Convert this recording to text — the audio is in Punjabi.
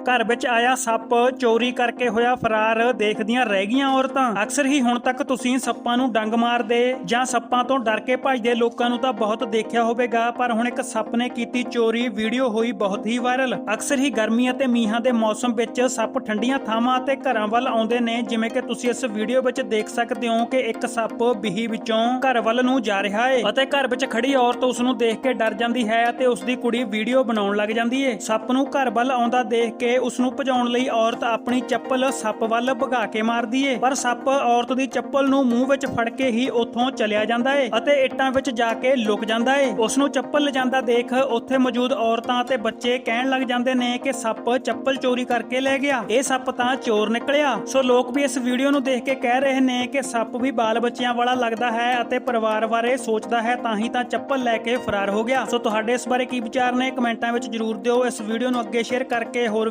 ਘਰ ਵਿੱਚ ਆਇਆ ਸੱਪ, ਚੋਰੀ ਕਰਕੇ ਹੋਇਆ ਫਰਾਰ, ਦੇਖਦੀਆਂ ਰਹਿ ਗਈਆਂ ਔਰਤਾਂ। ਅਕਸਰ ਹੀ ਹੁਣ ਤੱਕ ਤੁਸੀਂ ਸੱਪਾਂ ਨੂੰ ਡੰਗ ਮਾਰਦੇ ਜਾਂ ਸੱਪਾਂ ਤੋਂ ਡਰ ਕੇ ਭੱਜਦੇ ਲੋਕਾਂ ਨੂੰ ਤਾਂ ਬਹੁਤ ਦੇਖਿਆ ਹੋਵੇਗਾ, ਪਰ ਹੁਣ ਇੱਕ ਸੱਪ ਨੇ ਕੀਤੀ ਚੋਰੀ, ਵੀਡੀਓ ਹੋਈ ਬਹੁਤ ਹੀ ਵਾਇਰਲ। ਅਕਸਰ ਹੀ ਗਰਮੀ ਅਤੇ ਮੀਂਹਾਂ ਦੇ ਮੌਸਮ ਵਿੱਚ ਸੱਪ ਠੰਡੀਆਂ ਥਾਵਾਂ ਅਤੇ ਘਰਾਂ ਵੱਲ ਆਉਂਦੇ ਨੇ, ਜਿਵੇਂ ਕਿ ਤੁਸੀਂ ਇਸ ਵੀਡੀਓ ਵਿੱਚ ਦੇਖ ਸਕਦੇ ਹੋ ਕਿ ਇੱਕ ਸੱਪ ਬਿਹੀ ਵਿੱਚੋਂ ਘਰ ਵੱਲ ਨੂੰ ਜਾ ਰਿਹਾ ਹੈ ਅਤੇ ਘਰ ਵਿੱਚ ਖੜੀ ਔਰਤ ਉਸ ਨੂੰ ਦੇਖ ਕੇ ਡਰ ਜਾਂਦੀ ਹੈ ਅਤੇ ਉਸ ਦੀ ਕੁੜੀ ਵੀਡੀਓ ਬਣਾਉਣ ਲੱਗ ਜਾਂਦੀ ਹੈ ਸੱਪ ਨੂੰ ਘਰ ਵੱਲ ਆਉਂਦਾ ਦੇਖ ਕੇ ਉਸ ਨੂੰ ਭਜਾਉਣ ਲਈ ਔਰਤ ਆਪਣੀ ਚੱਪਲ ਸੱਪ ਵੱਲ ਭਗਾ ਕੇ ਮਾਰਦੀ ਏ। ਪਰ ਸੱਪ ਔਰਤ ਦੀ ਚੱਪਲ ਨੂੰ ਮੂੰਹ ਵਿੱਚ ਫੜ ਕੇ ਹੀ ਉੱਥੋਂ ਚਲਿਆ ਜਾਂਦਾ ਏ ਅਤੇ ਇੱਟਾਂ ਵਿੱਚ ਜਾ ਕੇ ਲੁਕ ਜਾਂਦਾ ਏ। ਉਸ ਨੂੰ ਚੱਪਲ ਲਿਜਾਂਦਾ ਦੇਖ ਉੱਥੇ ਮੌਜੂਦ ਔਰਤਾਂ ਅਤੇ ਬੱਚੇ ਕਹਿਣ ਲੱਗ ਜਾਂਦੇ ਨੇ ਕਿ ਸੱਪ ਚੱਪਲ ਚੋਰੀ ਕਰਕੇ ਲੈ ਗਿਆ। ਇਹ ਸੱਪ ਤਾਂ ਚੋਰ ਨਿਕਲਿਆ। ਸੋ ਲੋਕ ਵੀ ਇਸ ਵੀਡੀਓ ਨੂੰ ਦੇਖ ਕੇ ਕਹਿ ਰਹੇ ਨੇ ਕਿ ਸੱਪ ਵੀ ਬਾਲ ਬੱਚਿਆਂ ਵਾਲਾ ਲੱਗਦਾ ਹੈ ਅਤੇ ਪਰਿਵਾਰ ਬਾਰੇ ਸੋਚਦਾ ਹੈ ਤਾਂ ਹੀ ਤਾਂ ਚੱਪਲ ਲੈ ਕੇ ਫਰਾਰ ਹੋ ਗਿਆ। ਸੋ ਤੁਹਾਡੇ ਇਸ ਬਾਰੇ ਕੀ ਵਿਚਾਰ ਨੇ? ਕਮੈਂਟਾਂ ਵਿੱਚ ਜਰੂਰ ਦਿਓ। ਇਸ ਵੀਡੀਓ ਨੂੰ ਅੱਗੇ ਸ਼ੇਅਰ ਕਰਕੇ ਹੋਰ